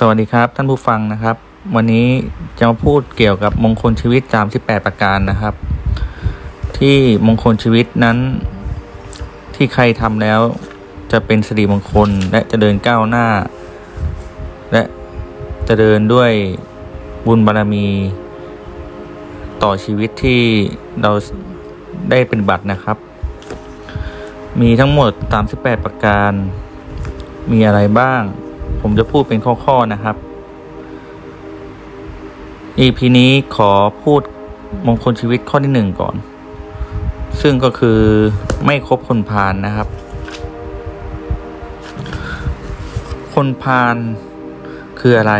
สวัสดีครับท่านผู้ฟังนะครับ วันนี้จะมาพูดเกี่ยวกับมงคลชีวิต 38 ประการนะครับ ที่มงคลชีวิตนั้น ที่ใครทำแล้วจะเป็นสิริมงคลและจะเดินก้าวหน้า และจะเดินด้วยบุญบารมี ต่อชีวิตที่เราได้เป็นบัตรนะครับ มีทั้งหมด 38 ประการ มีอะไรบ้าง ผมจะพูดเป็นข้อ ๆ นะครับ EP นี้ขอพูดมงคลชีวิตข้อที่หนึ่งก่อน ซึ่งก็คือไม่คบคนพาลนนะครับ คนพาลคืออะไร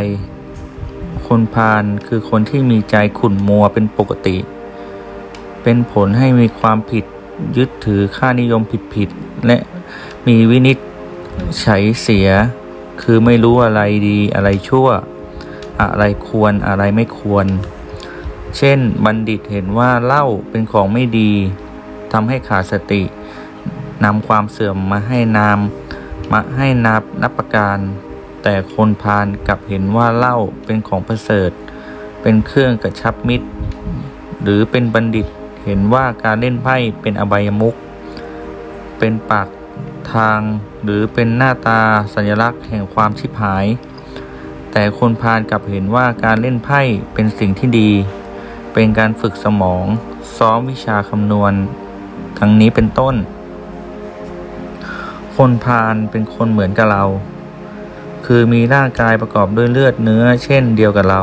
คนพาลคือคนที่มีใจขุ่นมัวเป็นปกติ เป็นผลให้มีความผิดยึดถือค่านิยมผิดๆและมีวินิจฉัยเสีย คือไม่รู้อะไรดีอะไรชั่ว อะไรควรอะไรไม่ควร เช่นบัณฑิตเห็นว่าเหล้าเป็นของไม่ดีทำให้ขาดสตินำความเสื่อมมาให้นามมาให้นับนับประการ แต่คนพาลกลับเห็นว่าเหล้าเป็นของประเสริฐ เป็นเครื่องกระชับมิตร หรือเป็นบัณฑิตเห็นว่าการเล่นไพ่เป็นอบายมุขเป็นปากทาง หรือเป็นหน้าตาสัญลักษณ์แห่งความชิบหาย แต่คนพาลกลับเห็นว่าการเล่นไพ่เป็นสิ่งที่ดี เป็นการฝึกสมอง ซ้อมวิชาคำนวณ ทั้งนี้เป็นต้น คนพาลเป็นคนเหมือนกับเรา คือมีร่างกายประกอบด้วยเลือดเนื้อ เช่นเดียวกับเรา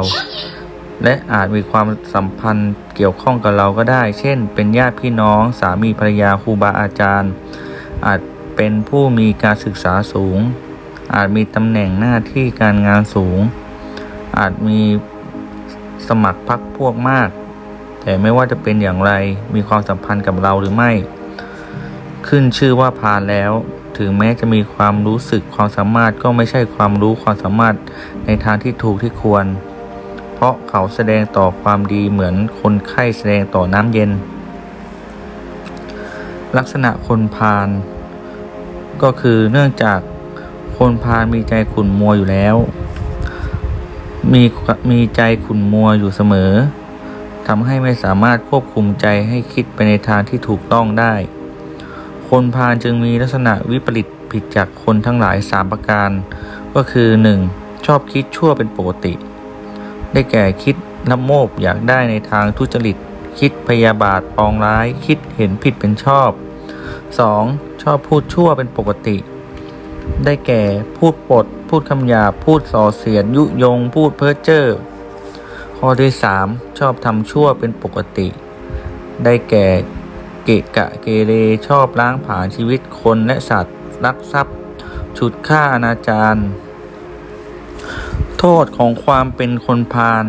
และอาจมีความสัมพันธ์เกี่ยวข้องกับเราก็ได้ เช่น เป็นญาติพี่น้อง สามีภรรยาครูบาอาจารย์ อาจ เป็นผู้มีการศึกษาสูง อาจมีตำแหน่งหน้าที่การงานสูง อาจมีสมัครพรรคพวกมาก แต่ไม่ว่าจะเป็นอย่างไรมีความสัมพันธ์กับเราหรือไม่ ขึ้นชื่อว่าพาลแล้ว ถึงแม้จะมีความรู้สึกความสามารถก็ไม่ใช่ความรู้ความสามารถในทางที่ถูกที่ควร เพราะเขาแสดงต่อความดีเหมือนคนไข้แสดงต่อน้ำเย็น ลักษณะคนพาล ก็คือเนื่องจากคนพาลมีใจขุ่นมัวอยู่แล้ว มีมีใจขุ่นมัวอยู่เสมอทำให้ไม่สามารถควบคุมใจให้คิดไปในทางที่ถูกต้องได้ คนพาลจึงมีลักษณะวิปริตผิดจากคนทั้งหลายสามประการ ก็คือ 1. ชอบคิดชั่วเป็นปกติ ได้แก่คิดละโมบอยากได้ในทางทุจริต คิดพยาบาทปองร้าย คิดเห็นผิดเป็นชอบ 2. ชอบพูดชั่วเป็นปกติ ได้แก่พูดปด พูดคำหยาพูดส่อเสียดยุยง พูดเพ้อเจ้อข้อที่ 3 ชอบทำชั่วเป็นปกติ ได้แก่เกะกะเกเรชอบล้างผลาญชีวิตคนและสัตว์ลักทรัพย์ ฉุดฆ่าอนาจารโทษของความเป็นคนพาล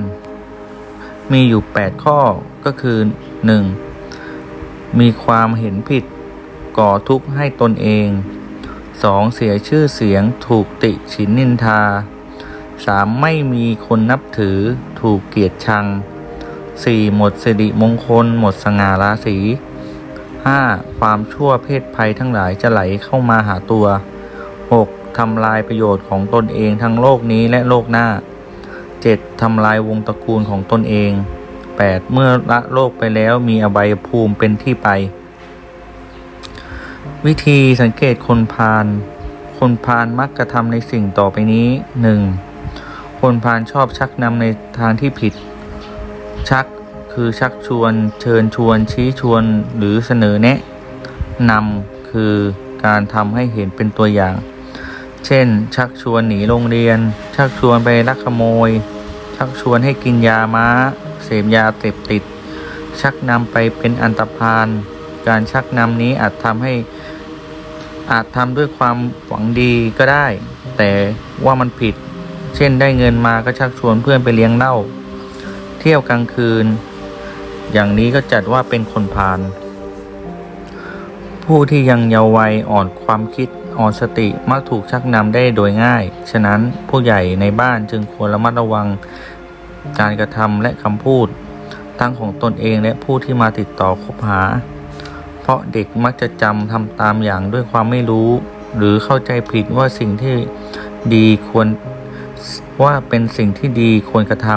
มีอยู่ 8 ข้อก็คือ 1. มีความเห็นผิด ก่อทุกข์ให้ตนเอง 2. เสียชื่อเสียงถูกติฉินนินทา 3. ไม่มีคนนับถือถูกเกียดชัง 4. หมดสิริมงคล หมดสง่าราศี 5. ความชั่วเพศภัยทั้งหลายจะไหลเข้ามาหาตัว 6. ทำลายประโยชน์ของตนเองทั้งโลกนี้และโลกหน้า 7. ทำลายวงตระกูลของตนเอง 8. เมื่อละโลกไปแล้วมีอบายภูมิเป็นที่ไป วิธีสังเกตคนพาลคนพาลมักกระทำในสิ่งต่อไปนี้ 1. คนพาลชอบชักนำในทางที่ผิด ชักคือชักชวน เชิญชวน ชี้ชวนหรือเสนอแนะนำคือการทำให้เห็นเป็นตัวอย่าง เช่น ชักชวนหนีโรงเรียน ชักชวนไปลักขโมย ชักชวนให้กินยาม้า เสพยาเสพติด ชักนำไปเป็นอันตรพาน การชักนำนี้อาจทำให้ อาจทำด้วยความหวังดีก็ได้ แต่ว่ามันผิด เช่นได้เงินมาก็ชักชวนเพื่อนไปเลี้ยงเหล้าเที่ยวกลางคืน อย่างนี้ก็จัดว่าเป็นคนพาลผู้ที่ยังเยาว์วัยอ่อนความคิดอ่อนสติมักถูกชักนำได้โดยง่าย ฉะนั้นผู้ใหญ่ในบ้านจึงควรระมัดระวังการกระทำและคำพูด ทั้งของตนเองและผู้ที่มาติดต่อคบหา เพราะเด็กมักจะจำทำตามอย่างด้วยความไม่รู้ หรือเข้าใจผิดว่าสิ่งที่ดีควรว่าเป็นสิ่งที่ดีควรกระท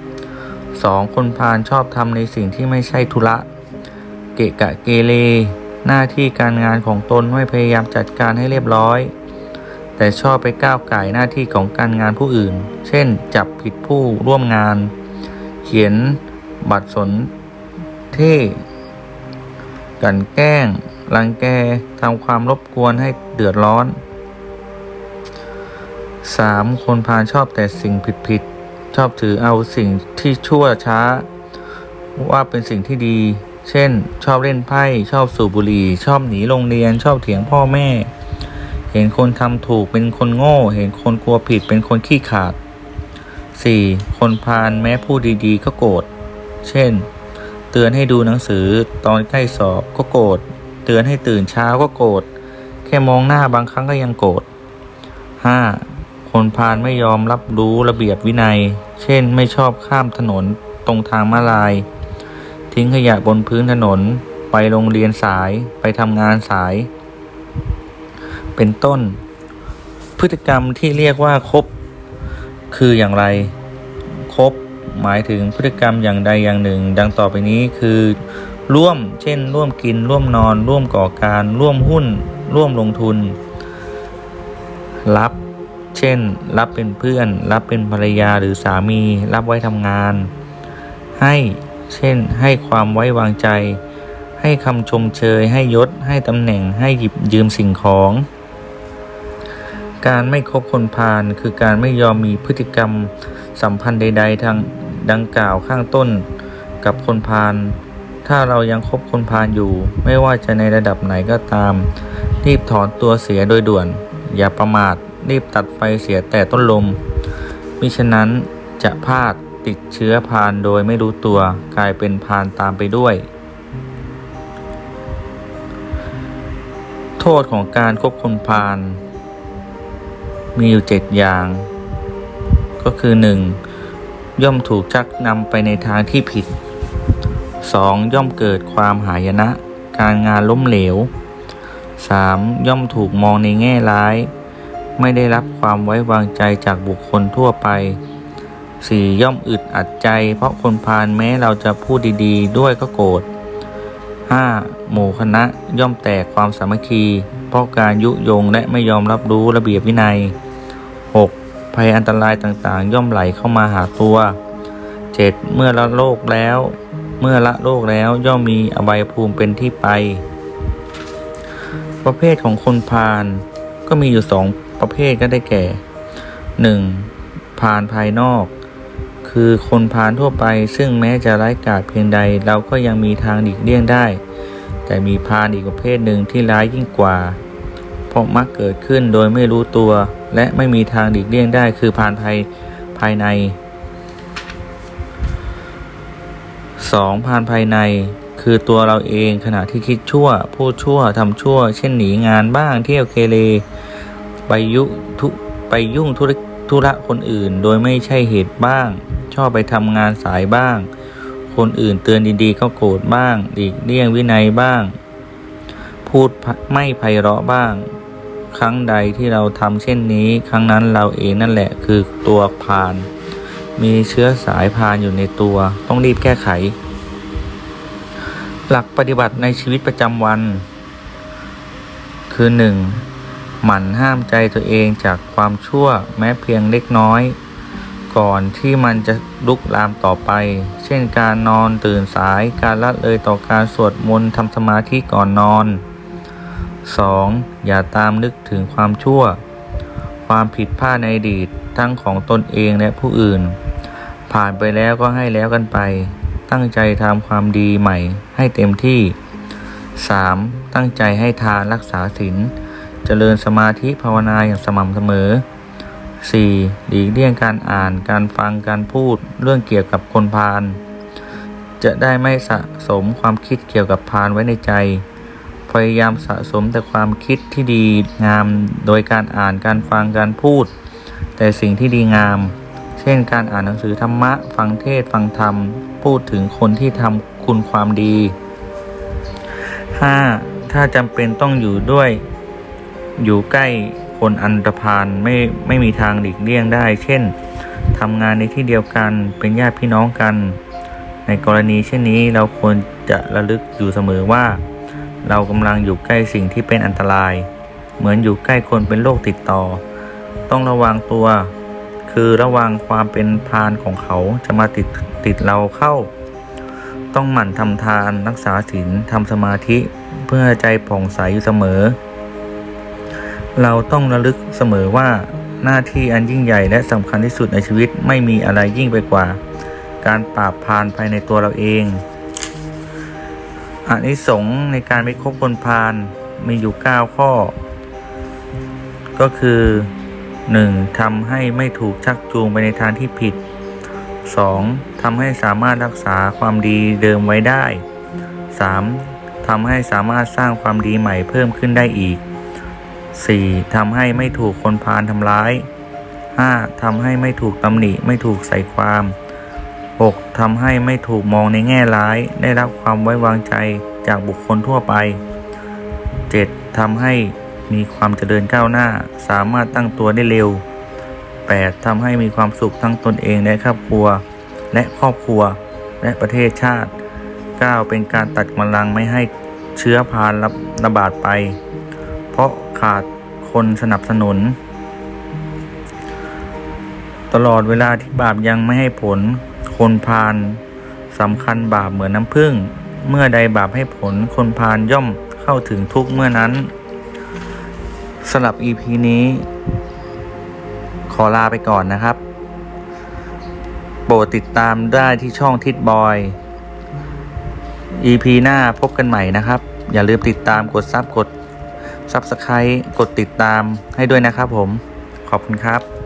ำสองคนพาลชอบทำในสิ่งที่ไม่ใช่ธุระ เกะกะเกเรหน้าที่การงานของตนไม่พยายามจัดการให้เรียบร้อย แต่ชอบไปก้าวไก่หน้าที่ของการงานผู้อื่น เช่น จับผิดผู้ร่วมงาน เขียนบัตรสนเท่ กันแกล้ง รังแกทำความรบกวนให้เดือดร้อน 3. คนพาลชอบแต่สิ่งผิดๆ ชอบถือเอาสิ่งที่ชั่วช้า ว่าเป็นสิ่งที่ดี เช่น ชอบเล่นไพ่ ชอบสูบบุหรี่ ชอบหนีโรงเรียน ชอบเถียงพ่อแม่ เห็นคนทำถูกเป็นคนโง่ เห็นคนกลัวผิดเป็นคนขี้ขาด 4. คนพาลแม้พูดดีๆ ก็โกรธ เช่น เตือนให้ดูหนังสือตอนใกล้สอบก็โกรธ เตือนให้ตื่นเช้าก็โกรธ แค่มองหน้าบางครั้งก็ยังโกรธ 5. คนพาลไม่ยอมรับรู้ระเบียบวินัย เช่นไม่ชอบข้ามถนนตรงทางม้าลาย ทิ้งขยะบนพื้นถนน ไปโรงเรียนสาย ไปทำงานสาย เป็นต้น พฤติกรรมที่เรียกว่าคบ คืออย่างไร คบ หมายถึงพฤติกรรมอย่างใดอย่างหนึ่ง ดังต่อไปนี้คือ ร่วมเช่น ร่วมกิน ร่วมนอน ร่วมก่อการ ร่วมหุ้น ร่วมลงทุน รับ เช่น รับเป็นเพื่อน รับเป็นภรรยาหรือสามี รับไว้ทำงาน ให้เช่น ให้ความไว้วางใจ ให้คำชมเชย ให้ยศ ให้ตำแหน่ง ให้หยิบยืมสิ่งของ การไม่คบคนพาลคือการไม่ยอมมีพฤติกรรมสัมพันธ์ใด ๆ ทาง ดังกล่าวข้างต้นกับคนพาลถ้าเรายังคบคนพาลอยู่ ไม่ว่าจะในระดับไหนก็ตาม รีบถอนตัวเสียโดยด่วน อย่าประมาทรีบตัดไฟเสียแต่ต้นลมมิฉะนั้นจะพลาดติดเชื้อพาลโดยไม่รู้ตัวกลายเป็นพาลตามไปด้วย โทษของการคบคนพาลมีอยู่เจ็ดอย่าง ก็คือหนึ่ง ย่อมถูกชักนำไปในทางที่ผิด 2. ย่อมเกิดความหายนะ การงานล้มเหลว 3. ย่อมถูกมองในแง่ร้าย ไม่ได้รับความไว้วางใจจากบุคคลทั่วไป 4. ย่อมอึดอัดใจ เพราะคนพาลแม้เราจะพูดดีๆ ด้วยก็โกรธ 5. หมู่คณะย่อมแตกความสามัคคี เพราะการยุยงและไม่ยอมรับรู้ระเบียบวินัย ภัยอันตรายต่างๆ ย่อมไหลเข้ามาหาตัว 7. เมื่อละโลกแล้ว เมื่อละโลกแล้วย่อมมีอบายภูมิเป็นที่ไป ประเภทของคนพาลก็มีอยู่สองประเภทก็ได้แก่ 1. พาลภายนอก คือคนพาลทั่วไปซึ่งแม้จะร้ายกาจเพียงใด เราก็ยังมีทางหลีกเลี่ยงได้ แต่มีพาลอีกประเภทหนึ่งที่ร้ายยิ่งกว่า เพราะมักเกิดขึ้นโดยไม่รู้ตัว และไม่มีทางหลีกเลี่ยงได้คือพาลภายภายใน 2. พาลภายใน คือตัวเราเองขณะที่คิดชั่ว พูดชั่วทำชั่ว เช่นหนีงานบ้างเที่ยวเกเรไปยุทุไปยุ่งธุรธุระคนอื่น โดยไม่ใช่เหตุบ้าง ชอบไปทำงานสายบ้าง คนอื่นเตือนดีๆ ก็โกรธบ้างหลีกเลี่ยงวินัยบ้าง พูดไม่ไพเราะบ้าง ครั้งใดที่เราทำเช่นนี้ ครั้งนั้นเราเองนั่นแหละคือตัวพาลมีเชื้อสายพาลอยู่ในตัว ต้องรีบแก้ไข หลักปฏิบัติในชีวิตประจำวัน คือ 1. หมั่นห้ามใจตัวเองจากความชั่วแม้เพียงเล็กน้อย ก่อนที่มันจะลุกลามต่อไป เช่นการนอนตื่นสายการละเลยต่อการสวดมนต์ทำสมาธิก่อนนอน 2. อย่าตามนึกถึงความชั่ว ความผิดพลาดในอดีตทั้งของตนเองและผู้อื่น ผ่านไปแล้วก็ให้แล้วกันไป ตั้งใจทำความดีใหม่ให้เต็มที่ 3. ตั้งใจให้ทานรักษาศีลเจริญสมาธิภาวนาอย่างสม่ำเสมอ 4. หลีกเลี่ยงการอ่านการฟังการพูดเรื่องเกี่ยวกับคนพาลจะได้ไม่สะสมความคิดเกี่ยวกับพาลไว้ในใจ พยายามสะสมแต่ความคิดที่ดีงามโดยการอ่านการฟังการพูด แต่สิ่งที่ดีงาม เช่นการอ่านหนังสือธรรมะ ฟังเทศฟังธรรม พูดถึงคนที่ทำคุณความดี 5. ถ้าจำเป็นต้องอยู่ด้วย อยู่ใกล้คคนอันตรพานไม่ไม่มีทางหลีกเลี่ยงได้ เช่นทำงานในที่เดียวกันเป็นญาติพี่น้องกัน ในกรณีเช่นนี้เราควรจะระลึกอยู่เสมอว่า เรากำลังอยู่ใกล้สิ่งที่เป็นอันตราย เหมือนอยู่ใกล้คนเป็นโรคติดต่อ ต้องระวังตัว คือระวังความเป็นพานของเขาจะมาติดติดเราเข้า ต้องหมั่นทำทานรักษาศีลทำสมาธิเพื่อใจผ่องใสอยู่เสมอ เราต้องระลึกเสมอว่าหน้าที่อันยิ่งใหญ่และสำคัญที่สุดในชีวิตไม่มีอะไรยิ่งไปกว่า การปราบพานภายในตัวเราเอง อานิสงส์ในการไม่คบคนพาลมีอยู่ 9 ข้อ ก็คือ 1. ทำให้ไม่ถูกชักจูงไปในทางที่ผิด 2. ทำให้สามารถรักษาความดีเดิมไว้ได้ 3. ทำให้สามารถสร้างความดีใหม่เพิ่มขึ้นได้อีก 4. ทำให้ไม่ถูกคนพาลทำร้าย 5. ทำให้ไม่ถูกตำหนิไม่ถูกใส่ความ 6. ทำให้ไม่ถูกมองในแง่ร้าย ได้รับความไว้วางใจจากบุคคลทั่วไป 7. ทำให้มีความเจริญก้าวหน้า สามารถตั้งตัวได้เร็ว 8. ทำให้มีความสุขทั้งตนเองและครอบครัว และครอบครัว และประเทศชาติ 9. เป็นการตัดกำลังไม่ให้เชื้อพาระระบาดไป เพราะขาดคนสนับสนุน ตลอดเวลาที่บาปยังไม่ให้ผล คนพาลสำคัญบาปเหมือนน้ำผึ้งเมื่อใดบาปให้ผลคนพาลย่อมเข้าถึงทุกเมื่อนั้นสำหรับ EP นี้ ขอลาไปก่อนนะครับ โปรดติดตามได้ที่ช่องทิดบอย EP หน้าพบกันใหม่นะครับ อย่าลืมติดตามกดซับกด Subscribe กดติดตามให้ด้วยนะครับผม ขอบคุณครับ